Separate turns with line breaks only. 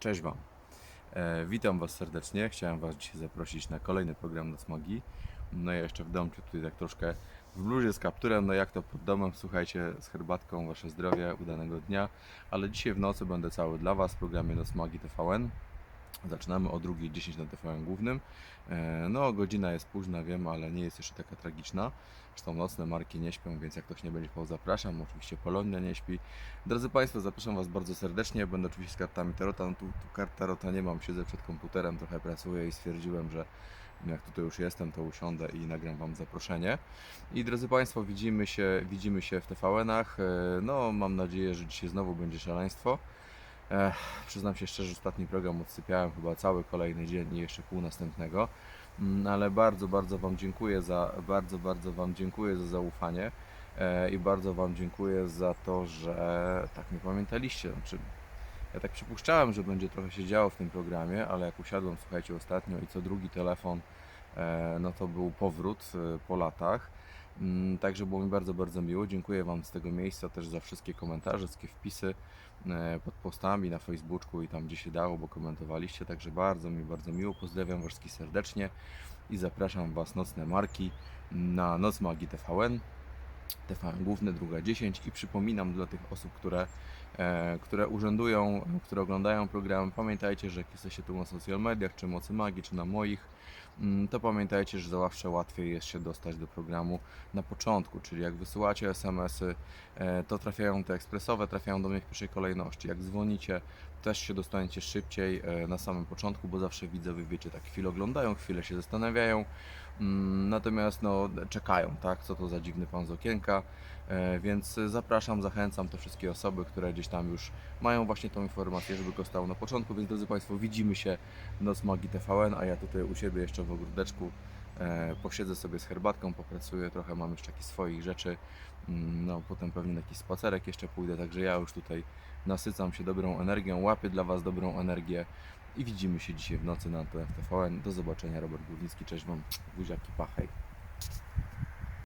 Cześć Wam. E, witam Was serdecznie. Chciałem Was dzisiaj zaprosić na kolejny program Noc Magii. No ja jeszcze w domciu tutaj tak troszkę w bluzie z kapturem, no jak to pod domem, słuchajcie, z herbatką, Wasze zdrowie, udanego dnia. Ale dzisiaj w nocy będę cały dla Was w programie Noc Magii TVN. Zaczynamy o 2.10 na TVN głównym. E, No, godzina jest późna, wiem, ale nie jest jeszcze taka tragiczna. Zresztą nocne marki nie śpią, więc jak ktoś nie będzie spał, zapraszam. Oczywiście Polonia nie śpi. Drodzy Państwo, zapraszam Was bardzo serdecznie. Będę oczywiście z kartami Tarota. No tu, tu kart Tarota nie mam, siedzę przed komputerem, trochę pracuję i stwierdziłem, że jak tutaj już jestem, to usiądę i nagram Wam zaproszenie. I drodzy Państwo, widzimy się, widzimy się w TVN-ach. E, No, mam nadzieję, że dzisiaj znowu będzie szaleństwo. Ech, przyznam się szczerze, że ostatni program odsypiałem chyba cały kolejny dzień i jeszcze pół następnego. Mm, Ale bardzo, bardzo Wam dziękuję za, bardzo, bardzo Wam dziękuję za zaufanie e, i bardzo Wam dziękuję za to, że tak mnie pamiętaliście. Znaczy, ja tak przypuszczałem, że będzie trochę się działo w tym programie, ale jak usiadłem, słuchajcie, ostatnio i co drugi telefon, e, no to był powrót e, po latach. Mm, Także było mi bardzo, bardzo miło. Dziękuję Wam z tego miejsca też za wszystkie komentarze, wszystkie wpisy e, pod postami na Facebooku i tam gdzie się dało, bo komentowaliście. Także bardzo mi, bardzo miło. Pozdrawiam Was wszystkich serdecznie i zapraszam Was nocne marki na Noc Magii TVN. TVN główny, druga 10 i przypominam dla tych osób, które, e, które urzędują, które oglądają program, pamiętajcie, że jak jesteście tu na social mediach, czy Mocy Magii, czy na moich, mm, to pamiętajcie, że zawsze łatwiej jest się dostać do programu na początku, czyli jak wysyłacie SMS-y, e, to trafiają te ekspresowe, trafiają do mnie w pierwszej kolejności. Jak dzwonicie, też się dostaniecie szybciej e, na samym początku, bo zawsze widzę, wy wiecie, tak chwilę oglądają, chwilę się zastanawiają, Mm, Natomiast no, czekają, tak? Co to za dziwny pan z okienka. E, Więc zapraszam, zachęcam te wszystkie osoby, które gdzieś tam już mają właśnie tą informację, żeby go stał na początku. Więc drodzy Państwo, widzimy się Noc Magii TVN, a ja tutaj u siebie jeszcze w ogródeczku e, posiedzę sobie z herbatką, popracuję trochę, mam jeszcze takich swoich rzeczy. Mm, No, potem pewnie na jakiś spacerek jeszcze pójdę, także ja już tutaj nasycam się dobrą energią, łapię dla Was dobrą energię. I widzimy się dzisiaj w nocy na TVN. Do zobaczenia, Robert Górnicki. Cześć Wam, buziaki, pachaj.